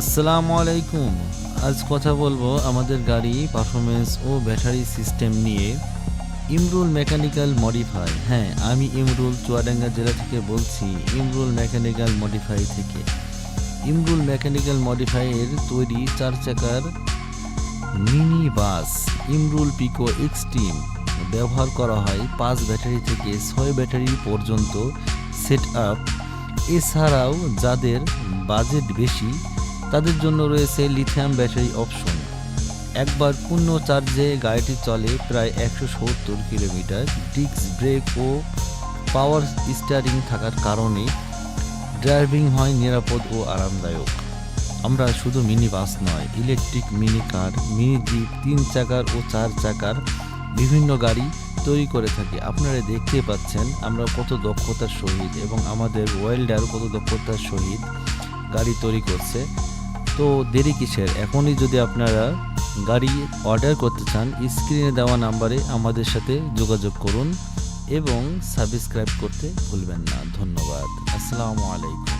আসসালামু আলাইকুম আজ কথা বলব আমাদের গাড়ি পারফরমেন্স ও ব্যাটারি সিস্টেম নিয়ে। ইমরুল মেকানিক্যাল মডিফাই হ্যাঁ আমি ইমরুল চুয়াডাঙ্গা জেলা থেকে বলছি, ইমরুল মেকানিক্যাল মডিফাই থেকে। ইমরুল মেকানিক্যাল মডিফাইয়ের তৈরি চার চাকার mini bus Imrul Pico Extreme ব্যবহার করা হয় পাঁচ ব্যাটারি থেকে ছয় ব্যাটারি পর্যন্ত সেট আপ এছাড়াও যাদের বাজেট বেশি তাদের জন্য রয়েছে লিথিয়াম ব্যাটারি অপশন একবার পূর্ণ চার্জে গাড়িটি চলে প্রায় একশো সত্তর কিলোমিটার। ডিস্ক ব্রেক ও পাওয়ার স্টিয়ারিং থাকার কারণে ড্রাইভিং হয় নিরাপদ ও আরামদায়ক। আমরা শুধু মিনি বাস নয় electric mini car mini jeep তিন চাকার ও চার চাকার বিভিন্ন গাড়ি তৈরি করে থাকি। আপনারা দেখতে পাচ্ছেন আমরা কত দক্ষতার সহিত এবং আমাদের ওয়েল্ডার কত দক্ষতার সহিত গাড়ি তৈরি করছে। তো দেরি কিসের? এখনই যদি আপনারা গাড়ি অর্ডার করতে চান স্ক্রিনে দেওয়া নাম্বারে আমাদের সাথে যোগাযোগ করুন এবং সাবস্ক্রাইব করতে ভুলবেন না। ধন্যবাদ। আসসালামু আলাইকুম।